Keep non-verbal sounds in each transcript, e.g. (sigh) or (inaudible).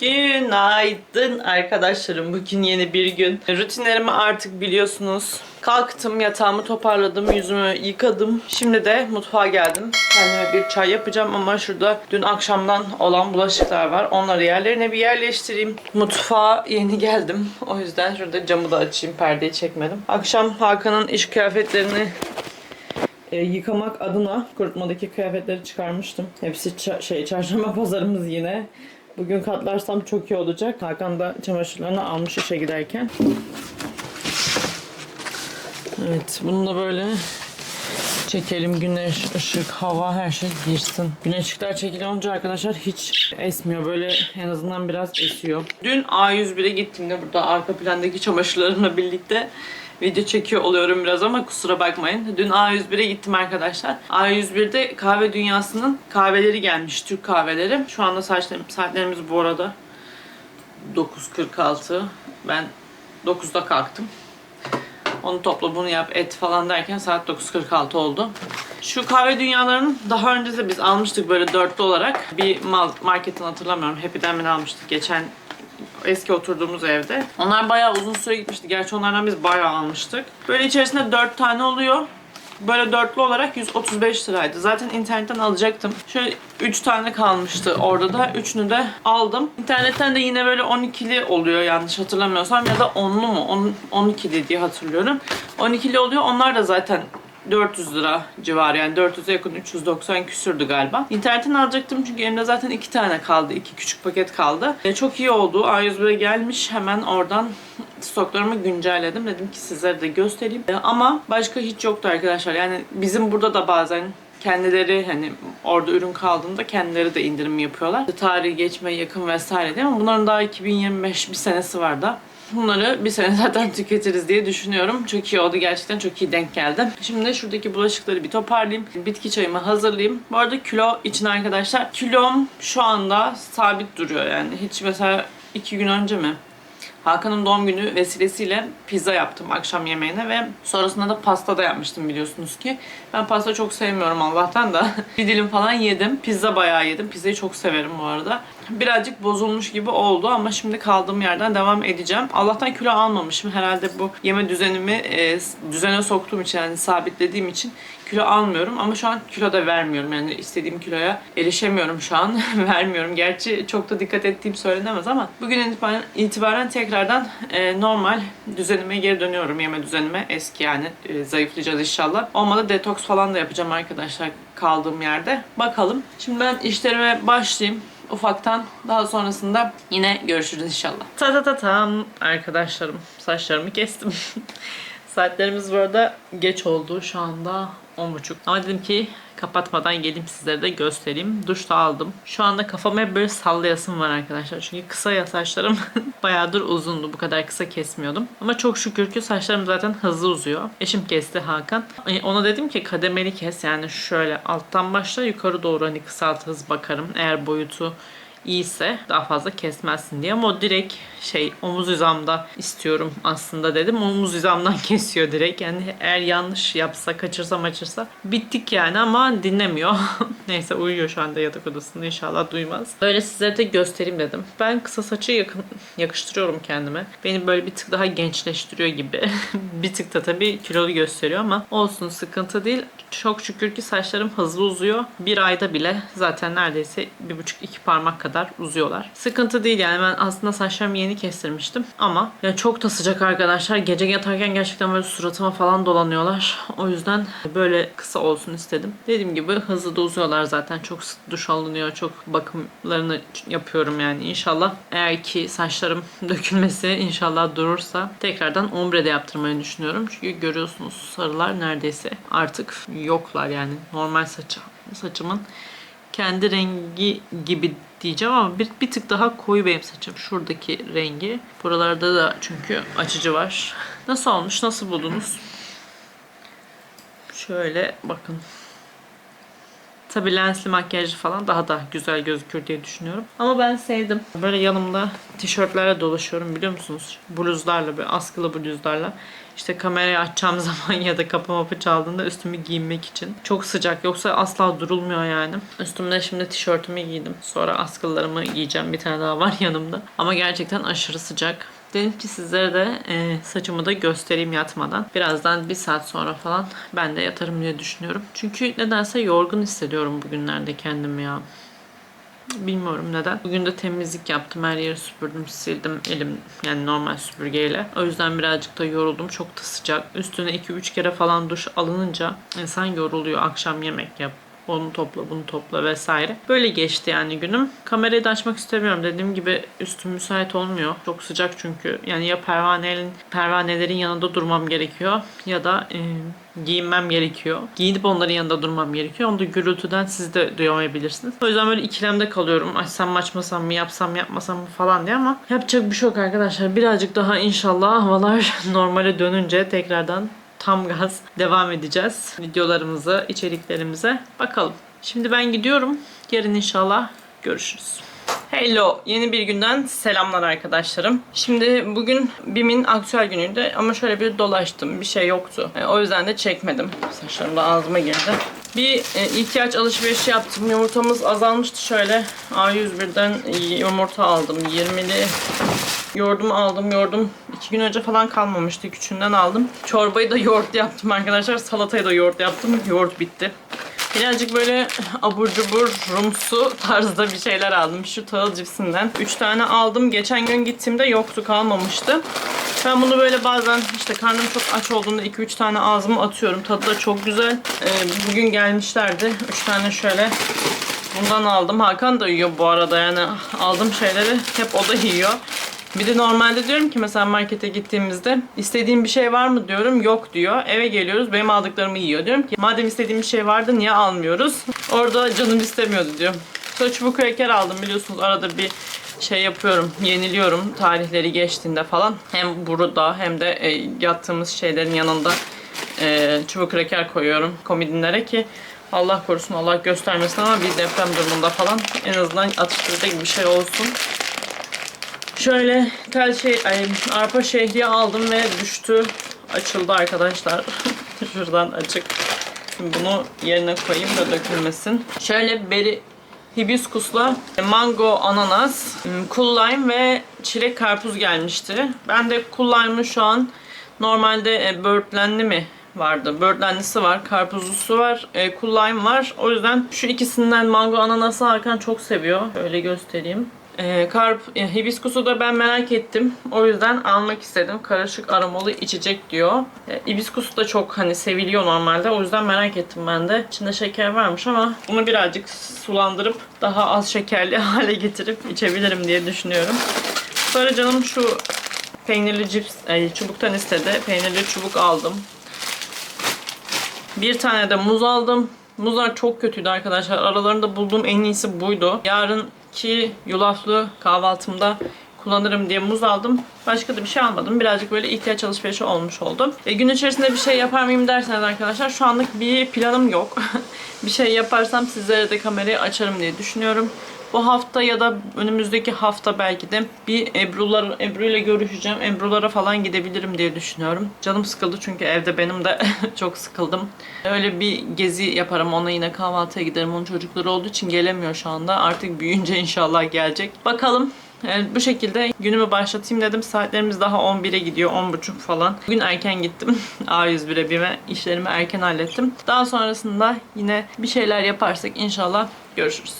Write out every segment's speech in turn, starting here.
Günaydın arkadaşlarım. Bugün yeni bir gün. Rutinlerimi artık biliyorsunuz. Kalktım, yatağımı toparladım, yüzümü yıkadım. Şimdi de mutfağa geldim. Kendime bir çay yapacağım ama şurada dün akşamdan olan bulaşıklar var. Onları yerlerine bir yerleştireyim. Mutfağa yeni geldim. O yüzden şurada camı da açayım, perdeyi çekmedim. Akşam Hakan'ın iş kıyafetlerini e, yıkamak adına kurutmadaki kıyafetleri çıkarmıştım. Hepsi ça- şey çarşamba pazarımız yine. Bugün katlarsam çok iyi olacak. Hakan da çamaşırlarını almış işe giderken. Evet bunu da böyle çekelim. Güneş, ışık, hava her şey girsin. Güneşlikler çekili olunca arkadaşlar hiç esmiyor. Böyle en azından biraz esiyor. Dün A101'e gittiğimde burada arka plandaki çamaşırlarımla birlikte video çekiyor oluyorum biraz ama kusura bakmayın. Dün A101'e gittim arkadaşlar. A101'de kahve dünyasının kahveleri gelmiş. Türk kahveleri. Şu anda saatlerimiz, saatlerimiz bu arada 9.46. Ben 9'da kalktım. Onu topla bunu yap et falan derken saat 9.46 oldu. Şu kahve dünyalarının daha önce de biz almıştık böyle dörtlü olarak. Bir mal marketin hatırlamıyorum. Happy'den mi almıştık geçen eski oturduğumuz evde. Onlar bayağı uzun süre gitmişti. Gerçi onlardan biz bayağı almıştık. Böyle içerisinde 4 tane oluyor. Böyle dörtlü olarak 135 liraydı. Zaten internetten alacaktım. Şöyle 3 tane kalmıştı orada da. Üçünü de aldım. İnternetten de yine böyle 12'li oluyor yanlış hatırlamıyorsam. Ya da 10'lu mu? 10, 12'li diye hatırlıyorum. 12'li oluyor. Onlar da zaten 400 lira civarı yani 400'e yakın 390 küsürdü galiba. İnternetten alacaktım çünkü elimde zaten iki tane kaldı. iki küçük paket kaldı. E, çok iyi oldu. A101'e gelmiş. Hemen oradan stoklarımı güncelledim. Dedim ki sizlere de göstereyim. E, ama başka hiç yoktu arkadaşlar. Yani bizim burada da bazen kendileri hani orada ürün kaldığında kendileri de indirim yapıyorlar. Tarihi geçmeye yakın vesaire değil mi? Bunların daha 2025 bir senesi var da. Bunları bir sene (laughs) zaten tüketiriz diye düşünüyorum. Çok iyi oldu. Gerçekten çok iyi denk geldi. Şimdi şuradaki bulaşıkları bir toparlayayım. Bitki çayımı hazırlayayım. Bu arada kilo için arkadaşlar. Kilom şu anda sabit duruyor yani. Hiç mesela iki gün önce mi? Hakan'ın doğum günü vesilesiyle pizza yaptım akşam yemeğine ve sonrasında da pasta da yapmıştım biliyorsunuz ki. Ben pasta çok sevmiyorum Allah'tan da. (laughs) bir dilim falan yedim. Pizza bayağı yedim. Pizzayı çok severim bu arada. Birazcık bozulmuş gibi oldu ama şimdi kaldığım yerden devam edeceğim. Allah'tan kilo almamışım. Herhalde bu yeme düzenimi e, düzene soktuğum için yani sabitlediğim için kilo almıyorum ama şu an kilo da vermiyorum. Yani istediğim kiloya erişemiyorum şu an. (laughs) vermiyorum. Gerçi çok da dikkat ettiğim söylenemez ama bugün itibaren, tekrardan e, normal düzenime geri dönüyorum. Yeme düzenime eski yani e, zayıflayacağız inşallah. Olmadı detoks falan da yapacağım arkadaşlar kaldığım yerde. Bakalım. Şimdi ben işlerime başlayayım ufaktan. Daha sonrasında yine görüşürüz inşallah. Ta ta ta tam arkadaşlarım. Saçlarımı kestim. (laughs) Saatlerimiz bu arada geç oldu. Şu anda 10.30. Ama dedim ki kapatmadan geleyim sizlere de göstereyim. Duş da aldım. Şu anda kafama hep böyle sallayasım var arkadaşlar. Çünkü kısa ya saçlarım (laughs) bayağıdır uzundu. Bu kadar kısa kesmiyordum. Ama çok şükür ki saçlarım zaten hızlı uzuyor. Eşim kesti Hakan. E, Ona dedim ki kademeli kes. Yani şöyle alttan başla yukarı doğru hani kısalt hız bakarım. Eğer boyutu iyiyse daha fazla kesmezsin diye ama o direkt şey omuz hizamda istiyorum aslında dedim. Omuz hizamdan (laughs) kesiyor direkt. Yani eğer yanlış yapsa, kaçırsa maçırsa bittik yani ama dinlemiyor. (laughs) Neyse uyuyor şu anda yatak odasında inşallah duymaz. Öyle sizlere de göstereyim dedim. Ben kısa saçı yakın, yakıştırıyorum kendime. Beni böyle bir tık daha gençleştiriyor gibi. (laughs) bir tık da tabii kilolu gösteriyor ama olsun sıkıntı değil. Çok şükür ki saçlarım hızlı uzuyor. Bir ayda bile zaten neredeyse bir buçuk iki parmak kadar uzuyorlar. Sıkıntı değil yani ben aslında saçlarımı yeni kestirmiştim ama ya çok da sıcak arkadaşlar. Gece yatarken gerçekten böyle suratıma falan dolanıyorlar. O yüzden böyle kısa olsun istedim. Dediğim gibi hızlı da uzuyorlar zaten. Çok sık duş alınıyor. Çok bakımlarını yapıyorum yani inşallah. Eğer ki saçlarım (laughs) dökülmesi inşallah durursa tekrardan ombre de yaptırmayı düşünüyorum. Çünkü görüyorsunuz sarılar neredeyse artık yoklar yani normal saçı saçımın kendi rengi gibi diyeceğim ama bir, bir tık daha koyu benim saçım. Şuradaki rengi. Buralarda da çünkü açıcı var. Nasıl olmuş? Nasıl buldunuz? Şöyle bakın. Tabii lensli makyajı falan daha da güzel gözükür diye düşünüyorum. Ama ben sevdim. Böyle yanımda tişörtlerle dolaşıyorum biliyor musunuz? Bluzlarla, böyle askılı bluzlarla. İşte kamerayı açacağım (laughs) zaman ya da kapı mapı çaldığında üstümü giyinmek için. Çok sıcak yoksa asla durulmuyor yani. Üstümde şimdi tişörtümü giydim. Sonra askılarımı giyeceğim. Bir tane daha var (laughs) yanımda. Ama gerçekten aşırı sıcak. Dedim ki sizlere de e, saçımı da göstereyim yatmadan. Birazdan bir saat sonra falan ben de yatarım diye düşünüyorum. Çünkü nedense yorgun hissediyorum bugünlerde kendimi ya. Bilmiyorum neden. Bugün de temizlik yaptım. Her yeri süpürdüm, sildim elim yani normal süpürgeyle. O yüzden birazcık da yoruldum. Çok da sıcak. Üstüne 2-3 kere falan duş alınınca insan yoruluyor. Akşam yemek yap. Onu topla, bunu topla vesaire. Böyle geçti yani günüm. Kamerayı da açmak istemiyorum. Dediğim gibi üstüm müsait olmuyor. Çok sıcak çünkü. Yani ya pervanelerin, pervanelerin yanında durmam gerekiyor ya da e, giyinmem gerekiyor. Giyinip onların yanında durmam gerekiyor. Onu da gürültüden siz de duyamayabilirsiniz. O yüzden böyle ikilemde kalıyorum. Açsam mı açmasam mı yapsam yapmasam mı falan diye ama yapacak bir şey yok arkadaşlar. Birazcık daha inşallah havalar (laughs) normale dönünce tekrardan tam gaz devam edeceğiz. Videolarımıza, içeriklerimize bakalım. Şimdi ben gidiyorum. Yarın inşallah görüşürüz. Hello, yeni bir günden selamlar arkadaşlarım. Şimdi bugün BİM'in aktüel günüydü ama şöyle bir dolaştım. Bir şey yoktu. E, o yüzden de çekmedim. Saçlarım da ağzıma girdi. Bir e, ihtiyaç alışverişi yaptım. Yumurtamız azalmıştı şöyle. A101'den yumurta aldım. 20'li Yoğurdumu aldım. Yoğurdum iki gün önce falan kalmamıştı. Küçüğünden aldım. Çorbayı da yoğurt yaptım arkadaşlar. Salatayı da yoğurt yaptım. Yoğurt bitti. Birazcık böyle abur cubur rumsu tarzda bir şeyler aldım. Şu tahıl cipsinden. 3 tane aldım. Geçen gün gittiğimde yoktu kalmamıştı. Ben bunu böyle bazen işte karnım çok aç olduğunda 2-3 tane ağzıma atıyorum. Tadı da çok güzel. Ee, bugün gelmişlerdi. 3 tane şöyle bundan aldım. Hakan da yiyor bu arada yani aldığım şeyleri hep o da yiyor. Bir de normalde diyorum ki mesela markete gittiğimizde istediğim bir şey var mı diyorum yok diyor. Eve geliyoruz benim aldıklarımı yiyor. Diyorum ki madem istediğim bir şey vardı niye almıyoruz? Orada canım istemiyordu diyor. Sonra çubuk kraker aldım biliyorsunuz arada bir şey yapıyorum, yeniliyorum tarihleri geçtiğinde falan. Hem burada hem de e, yattığımız şeylerin yanında e, çubuk kraker koyuyorum komodinlere ki Allah korusun Allah göstermesin ama bir deprem durumunda falan en azından atıştıracak bir şey olsun. Şöyle tel şey, ay, arpa şehriye aldım ve düştü. Açıldı arkadaşlar. (laughs) Şuradan açık. Şimdi bunu yerine koyayım da dökülmesin. Şöyle beri hibiskusla mango, ananas, cool lime ve çilek karpuz gelmişti. Ben de cool lime'ı şu an normalde e, böğürtlenli mi vardı. Böğürtlenlisi var, karpuzlusu var, e, cool lime var. O yüzden şu ikisinden mango, ananası Hakan çok seviyor. Öyle göstereyim. Ee, karp, e, hibiskusu da ben merak ettim. O yüzden almak istedim. Karışık aromalı içecek diyor. E, hibiskusu da çok hani seviliyor normalde. O yüzden merak ettim ben de. İçinde şeker varmış ama bunu birazcık sulandırıp daha az şekerli (laughs) hale getirip içebilirim diye düşünüyorum. Sonra canım şu peynirli cips, ay, çubuktan istedi. Peynirli çubuk aldım. Bir tane de muz aldım. Muzlar çok kötüydü arkadaşlar. Aralarında bulduğum en iyisi buydu. Yarınki yulaflı kahvaltımda kullanırım diye muz aldım. Başka da bir şey almadım. Birazcık böyle ihtiyaç alışverişi olmuş oldu. E, gün içerisinde bir şey yapar mıyım derseniz arkadaşlar şu anlık bir planım yok. (laughs) bir şey yaparsam sizlere de kamerayı açarım diye düşünüyorum. Bu hafta ya da önümüzdeki hafta belki de bir Ebru'lar, Ebru ile görüşeceğim. Ebru'lara falan gidebilirim diye düşünüyorum. Canım sıkıldı çünkü evde benim de (laughs) çok sıkıldım. Öyle bir gezi yaparım. Ona yine kahvaltıya giderim. Onun çocukları olduğu için gelemiyor şu anda. Artık büyüyünce (laughs) inşallah gelecek. Bakalım. Yani bu şekilde günümü başlatayım dedim. Saatlerimiz daha 11'e gidiyor. 10.30 falan. Bugün erken gittim. (laughs) A101'e BİM'e işlerimi erken hallettim. Daha sonrasında yine bir şeyler yaparsak inşallah görüşürüz.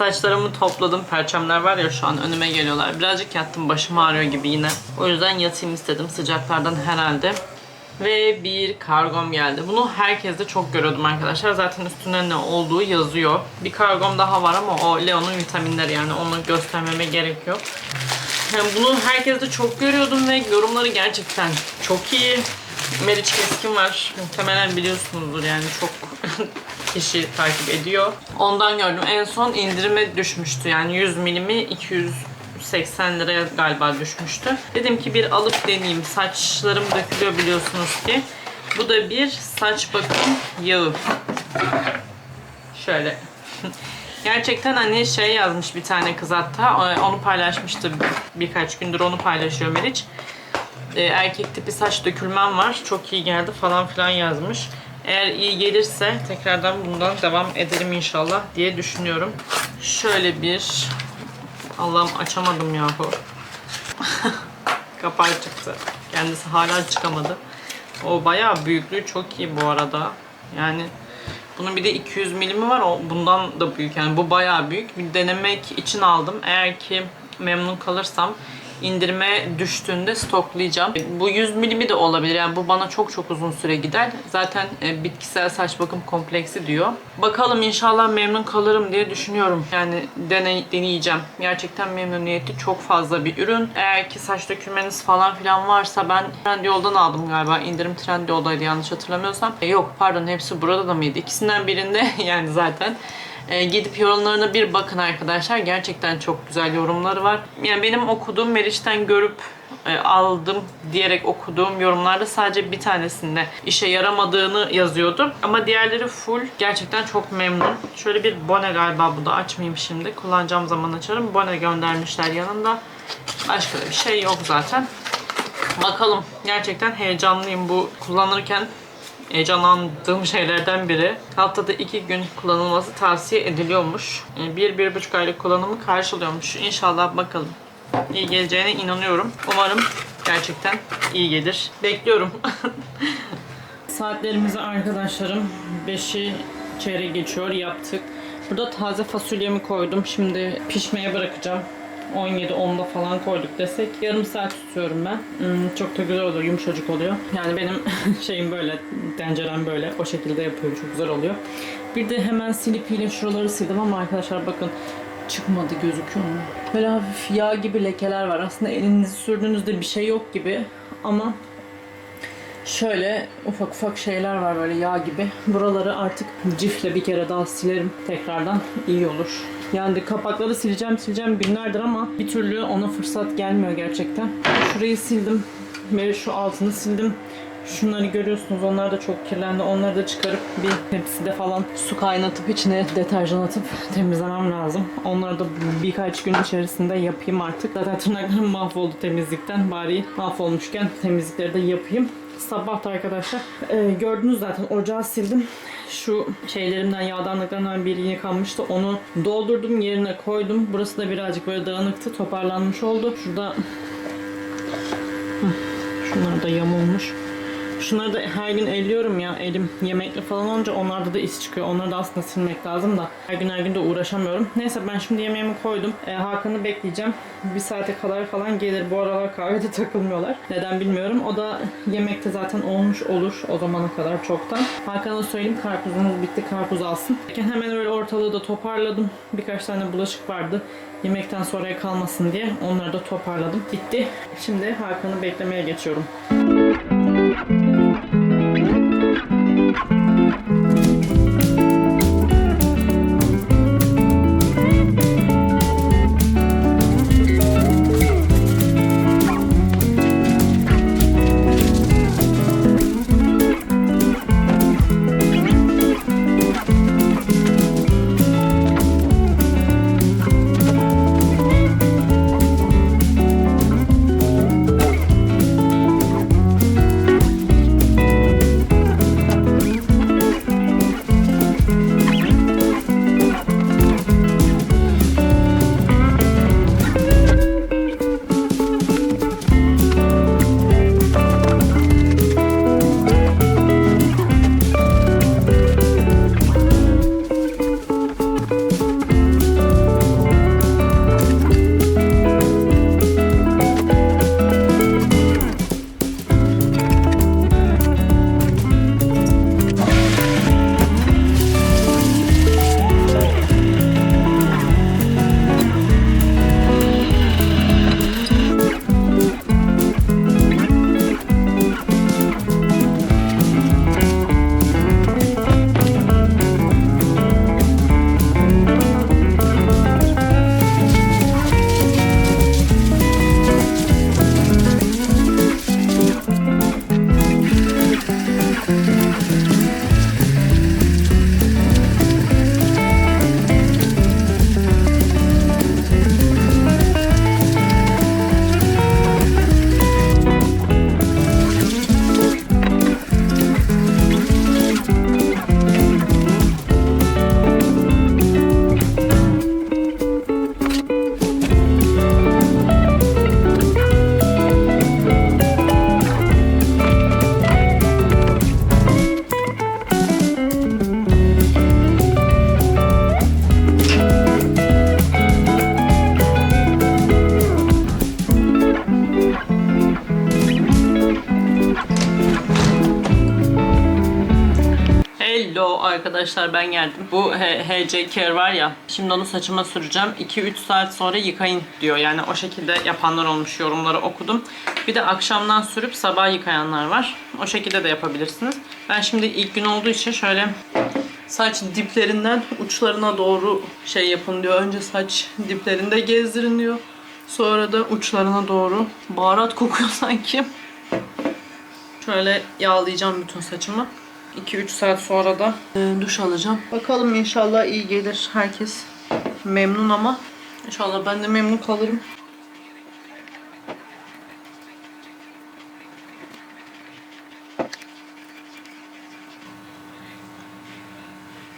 Saçlarımı topladım. Perçemler var ya şu an önüme geliyorlar. Birazcık yattım. Başım ağrıyor gibi yine. O yüzden yatayım istedim. Sıcaklardan herhalde. Ve bir kargom geldi. Bunu herkes de çok görüyordum arkadaşlar. Zaten üstünde ne olduğu yazıyor. Bir kargom daha var ama o Leo'nun vitaminleri yani onu göstermeme gerek yok. Yani bunu herkes de çok görüyordum ve yorumları gerçekten çok iyi. Meriç Keskin var. Muhtemelen biliyorsunuzdur yani çok (laughs) kişi takip ediyor. Ondan gördüm. En son indirime düşmüştü. Yani 100 milimi 280 liraya galiba düşmüştü. Dedim ki bir alıp deneyeyim. Saçlarım dökülüyor biliyorsunuz ki. Bu da bir saç bakım yağı. Şöyle. (laughs) Gerçekten hani şey yazmış bir tane kız hatta. Onu paylaşmıştı. Birkaç gündür onu paylaşıyor Meriç. Ee, erkek tipi saç dökülmem var. Çok iyi geldi falan filan yazmış. Eğer iyi gelirse tekrardan bundan devam ederim inşallah diye düşünüyorum. Şöyle bir Allah'ım açamadım yahu. (laughs) Kapağı çıktı. Kendisi hala çıkamadı. O bayağı büyüklüğü çok iyi bu arada. Yani bunun bir de 200 milimi var. O bundan da büyük. Yani bu bayağı büyük. Bir denemek için aldım. Eğer ki memnun kalırsam indirime düştüğünde stoklayacağım. Bu 100 milimi de olabilir. Yani bu bana çok çok uzun süre gider. Zaten e, bitkisel saç bakım kompleksi diyor. Bakalım inşallah memnun kalırım diye düşünüyorum. Yani deney, deneyeceğim. Gerçekten memnuniyeti çok fazla bir ürün. Eğer ki saç dökülmeniz falan filan varsa ben Trendyol'dan aldım galiba. İndirim Trendyol'daydı yanlış hatırlamıyorsam. E, yok pardon hepsi burada da mıydı? İkisinden birinde (laughs) yani zaten. E, gidip yorumlarına bir bakın arkadaşlar. Gerçekten çok güzel yorumları var. Yani benim okuduğum Meriç'ten görüp e, aldım diyerek okuduğum yorumlarda sadece bir tanesinde işe yaramadığını yazıyordu. Ama diğerleri full. Gerçekten çok memnun. Şöyle bir bone galiba bu da açmayayım şimdi. Kullanacağım zaman açarım. Bone göndermişler yanında. Başka da bir şey yok zaten. Bakalım. Gerçekten heyecanlıyım bu kullanırken heyecanlandığım şeylerden biri. Haftada iki gün kullanılması tavsiye ediliyormuş. Yani Bir, bir buçuk aylık kullanımı karşılıyormuş. İnşallah bakalım. İyi geleceğine inanıyorum. Umarım gerçekten iyi gelir. Bekliyorum. (laughs) Saatlerimizi arkadaşlarım 5'i çeyrek geçiyor yaptık. Burada taze fasulyemi koydum. Şimdi pişmeye bırakacağım. 17-10'da falan koyduk desek yarım saat tutuyorum ben. Hmm, çok da güzel oluyor, yumuşacık oluyor. Yani benim (laughs) şeyim böyle, tencerem böyle o şekilde yapıyorum. Çok güzel oluyor. Bir de hemen silip yine şuraları sildim ama arkadaşlar bakın çıkmadı gözüküyor mu? Böyle hafif yağ gibi lekeler var. Aslında elinizi sürdüğünüzde bir şey yok gibi ama Şöyle ufak ufak şeyler var böyle yağ gibi. Buraları artık cifle bir kere daha silerim tekrardan iyi olur. Yani kapakları sileceğim sileceğim günlerdir ama bir türlü ona fırsat gelmiyor gerçekten. Şurayı sildim ve şu altını sildim. Şunları görüyorsunuz onlar da çok kirlendi. Onları da çıkarıp bir tepside falan su kaynatıp içine deterjan atıp temizlemem lazım. Onları da birkaç gün içerisinde yapayım artık. Zaten tırnaklarım mahvoldu temizlikten. Bari mahvolmuşken temizlikleri de yapayım. Sabah da arkadaşlar e, gördünüz zaten ocağı sildim. Şu şeylerimden yağdanlıklarından biri yıkanmıştı. Onu doldurdum yerine koydum. Burası da birazcık böyle dağınıktı. Toparlanmış oldu. Şurada şunlar da yamulmuş. Şunları da her gün elliyorum ya. Elim yemekli falan olunca onlarda da iz çıkıyor. Onları da aslında silmek lazım da. Her gün her gün de uğraşamıyorum. Neyse ben şimdi yemeğimi koydum. Ee, Hakan'ı bekleyeceğim. Bir saate kadar falan gelir. Bu aralar kahvede (laughs) takılmıyorlar. Neden bilmiyorum. O da yemekte zaten olmuş olur o zamana kadar çoktan. Hakan'a söyleyeyim karpuzumuz bitti. Karpuz alsın. Hemen öyle ortalığı da toparladım. Birkaç tane bulaşık vardı. Yemekten sonraya kalmasın diye onları da toparladım. Bitti. Şimdi Hakan'ı beklemeye geçiyorum. Arkadaşlar ben geldim. Bu HC Care var ya. Şimdi onu saçıma süreceğim. 2-3 saat sonra yıkayın diyor. Yani o şekilde yapanlar olmuş yorumları okudum. Bir de akşamdan sürüp sabah yıkayanlar var. O şekilde de yapabilirsiniz. Ben şimdi ilk gün olduğu için şöyle saç diplerinden uçlarına doğru şey yapın diyor. Önce saç diplerinde gezdirin diyor. Sonra da uçlarına doğru. Baharat kokuyor (laughs) sanki. Şöyle yağlayacağım bütün saçımı. 2-3 saat sonra da e, duş alacağım. Bakalım inşallah iyi gelir. Herkes memnun ama inşallah ben de memnun kalırım.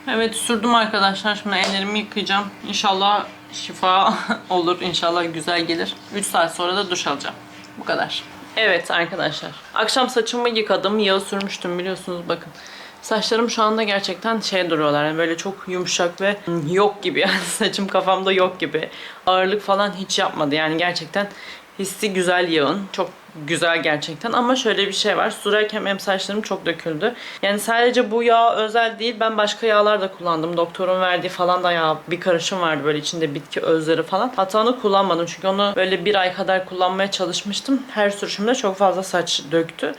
Evet sürdüm arkadaşlar. Şimdi ellerimi yıkayacağım. İnşallah şifa (laughs) olur. İnşallah güzel gelir. 3 saat sonra da duş alacağım. Bu kadar. Evet arkadaşlar. Akşam saçımı yıkadım. Yağı sürmüştüm biliyorsunuz bakın. Saçlarım şu anda gerçekten şey duruyorlar. Yani böyle çok yumuşak ve yok gibi. (laughs) Yani saçım kafamda yok gibi. Ağırlık falan hiç yapmadı. Yani gerçekten hissi güzel yağın. Çok güzel gerçekten ama şöyle bir şey var. Sürerken benim saçlarım çok döküldü. Yani sadece bu yağ özel değil. Ben başka yağlar da kullandım. Doktorun verdiği falan da yağ bir karışım vardı böyle içinde bitki özleri falan. Hatta onu kullanmadım çünkü onu böyle bir ay kadar kullanmaya çalışmıştım. Her sürüşümde çok fazla saç döktü.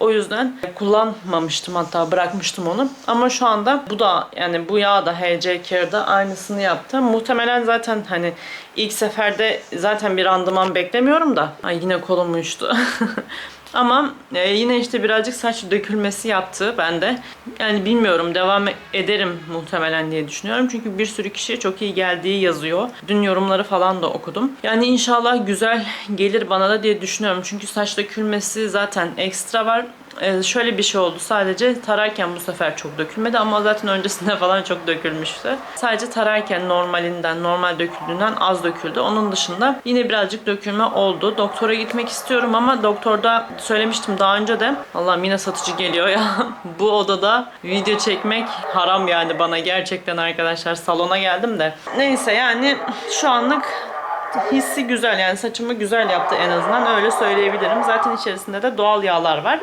O yüzden kullanmamıştım hatta bırakmıştım onu. Ama şu anda bu da yani bu yağ da HC Care'da aynısını yaptı. Muhtemelen zaten hani ilk seferde zaten bir randıman beklemiyorum da. Ay yine kolum uyuştu. (laughs) Ama e, yine işte birazcık saç dökülmesi yaptı bende. Yani bilmiyorum devam ederim muhtemelen diye düşünüyorum. Çünkü bir sürü kişiye çok iyi geldiği yazıyor. Dün yorumları falan da okudum. Yani inşallah güzel gelir bana da diye düşünüyorum. Çünkü saç dökülmesi zaten ekstra var. Ee, şöyle bir şey oldu. Sadece tararken bu sefer çok dökülmedi ama zaten öncesinde (laughs) falan çok dökülmüştü. Sadece tararken normalinden, normal döküldüğünden az döküldü. Onun dışında yine birazcık dökülme oldu. Doktora gitmek istiyorum ama doktorda söylemiştim daha önce de. Allah'ım yine satıcı geliyor ya. (laughs) bu odada video çekmek haram yani bana gerçekten arkadaşlar. Salona geldim de. Neyse yani şu anlık hissi güzel yani saçımı güzel yaptı en azından öyle söyleyebilirim. Zaten içerisinde de doğal yağlar var.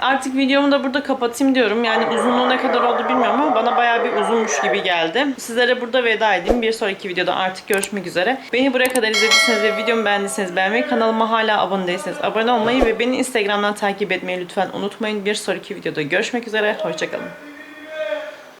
Artık videomu da burada kapatayım diyorum. Yani uzunluğu ne kadar oldu bilmiyorum ama bana bayağı bir uzunmuş gibi geldi. Sizlere burada veda edeyim. Bir sonraki videoda artık görüşmek üzere. Beni buraya kadar izlediyseniz ve videomu beğendiyseniz beğenmeyi, kanalıma hala abone değilseniz abone olmayı ve beni Instagram'dan takip etmeyi lütfen unutmayın. Bir sonraki videoda görüşmek üzere. Hoşçakalın.